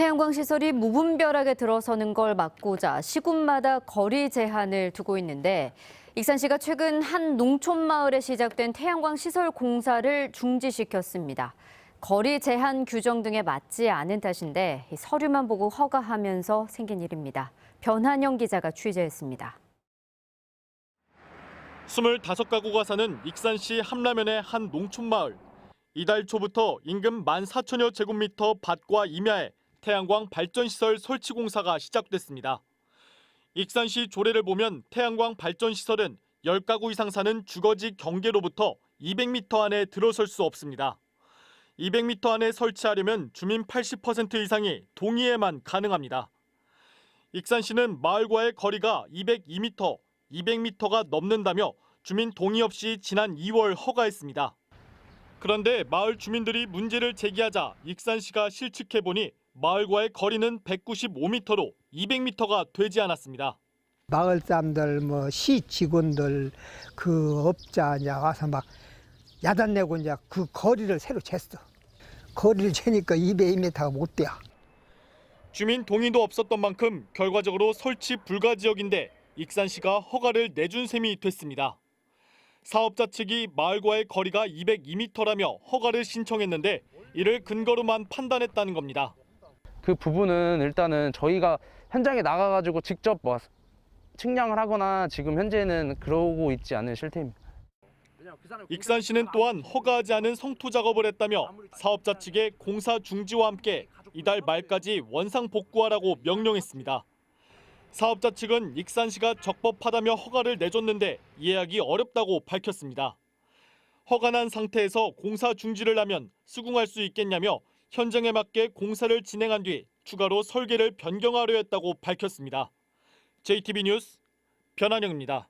태양광 시설이 무분별하게 들어서는 걸 막고자 시군마다 거리 제한을 두고 있는데 익산시가 최근 한 농촌 마을에 시작된 태양광 시설 공사를 중지시켰습니다. 거리 제한 규정 등에 맞지 않은 탓인데 이 서류만 보고 허가하면서 생긴 일입니다. 변한영 기자가 취재했습니다. 25가구가 사는 익산시 함라면의 한 농촌 마을. 이달 초부터 인근 14,000여 제곱미터 밭과 임야에 태양광 발전시설 설치 공사가 시작됐습니다. 익산시 조례를 보면 태양광 발전시설은 10가구 이상 사는 주거지 경계로부터 200m 안에 들어설 수 없습니다. 200m 안에 설치하려면 주민 80% 이상이 동의에만 가능합니다. 익산시는 마을과의 거리가 202m, 200m가 넘는다며 주민 동의 없이 지난 2월 허가했습니다. 그런데 마을 주민들이 문제를 제기하자 익산시가 실측해 보니 마을과의 거리는 195m로 200m가 되지 않았습니다. 마을 사람들 뭐 시 직원들 그 업자 이제 와서 막 야단내고 이제 그 거리를 새로 쟀어. 거리를 재니까 200m가 못 돼. 주민 동의도 없었던 만큼 결과적으로 설치 불가 지역인데 익산시가 허가를 내준 셈이 됐습니다. 사업자 측이 마을과의 거리가 202m라며 허가를 신청했는데 이를 근거로만 판단했다는 겁니다. 그 부분은 일단은 저희가 현장에 나가가지고 직접 뭐 측량을 하거나 지금 현재는 그러고 있지 않은 실태입니다. 익산시는 또한 허가하지 않은 성토 작업을 했다며 사업자 측에 공사 중지와 함께 이달 말까지 원상 복구하라고 명령했습니다. 사업자 측은 익산시가 적법하다며 허가를 내줬는데 이해하기 어렵다고 밝혔습니다. 허가난 상태에서 공사 중지를 하면 수긍할 수 있겠냐며 현장에 맞게 공사를 진행한 뒤 추가로 설계를 변경하려 했다고 밝혔습니다. JTB 뉴스 변한영입니다.